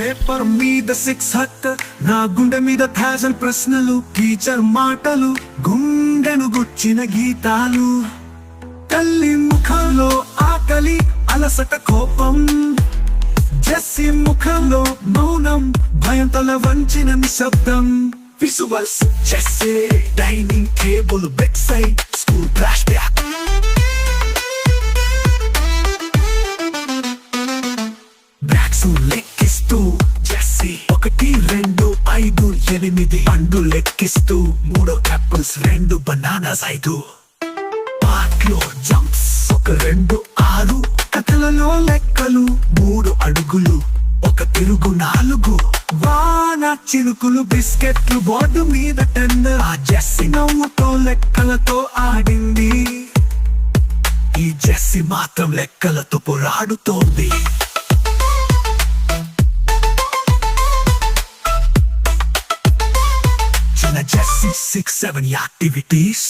Paper మీద six hot నా గుండె మీద థాజన్ ప్రశ్నలు టీచర్ మాటలు గుండెను గుచ్చిన గీతాలు. తల్లి ముఖంలో ఆకలి అలసట కోపం. జస్సి ముఖంలో మౌనం భయం తల వంచిన నిశ్శబ్దం. విజువల్స్ జెస్సీ డైనింగ్ టేబుల్ ఎనిమిది పండు లెక్కిస్తూ మూడు యాపిల్స్ రెండు బనానాస్ ఐదు పార్క్లో జంప్స్ ఒక రెండు ఆరు కథలలో లెక్కలు మూడు అడుగులు ఒక తిరుగు నాలుగు వాన చిరుకులు బిస్కెట్లు బోర్డు మీద టెన్ ఆ జెస్సి నవ్వుతో లెక్కలతో ఆడింది. ఈ జెస్సి మాత్రం లెక్కలతో పోరాడుతోంది. సిక్స్ సెవెన్ యాక్టివిటీస్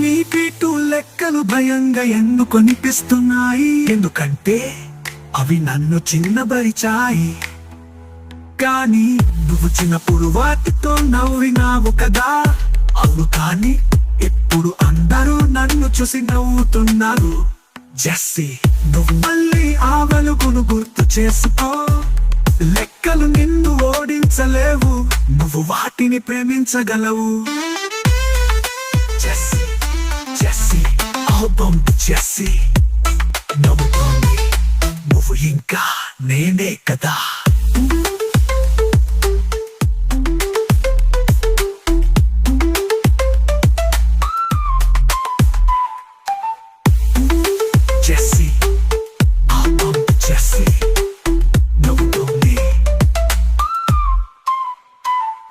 నీ పీటు లెక్కలు భయంగా ఎందుకు అనిపిస్తున్నాయి? ఎందుకంటే అవి నన్ను చిన్నబరిచాయి. కానీ నువ్వు చిన్నప్పుడు వాటితో నవ్వినావు కదా. అవును కానీ ఇప్పుడు అందరూ నన్ను చూసి నవ్వుతున్నారు. జెస్సీ నువ్వు మళ్ళీ ఆ వెలుగును గుర్తు చేసుకో. లెక్కలు నిన్ను ఓడించలేవు నువ్వు వాటిని ప్రేమించగలవు. జెస్సీ జెస్సీ ఆల్బమ్ జెస్సీ నవ్వుతోంది నువ్వు ఇంకా నేనే కదా.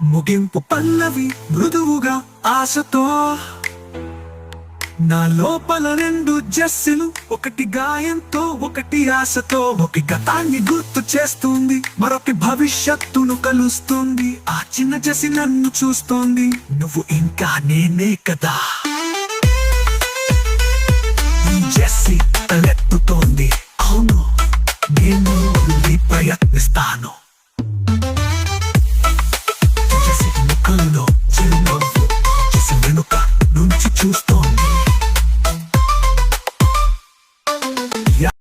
ముగింపు పల్లవి మృదువుగా ఆశతో. నా లోపల రెండు జస్సులు ఒకటి గాయంతో ఒకటి ఆశతో. ఒక గతాన్ని గుర్తు చేస్తుంది మరొక భవిష్యత్తును కలుస్తుంది. ఆ చిన్న జసి నన్ను చూస్తోంది నువ్వు ఇంకా నేనే కదా. ఈ జెస్సీ తలెత్తుతోంది అవును నేను ప్రయత్నిస్తాను. Yeah.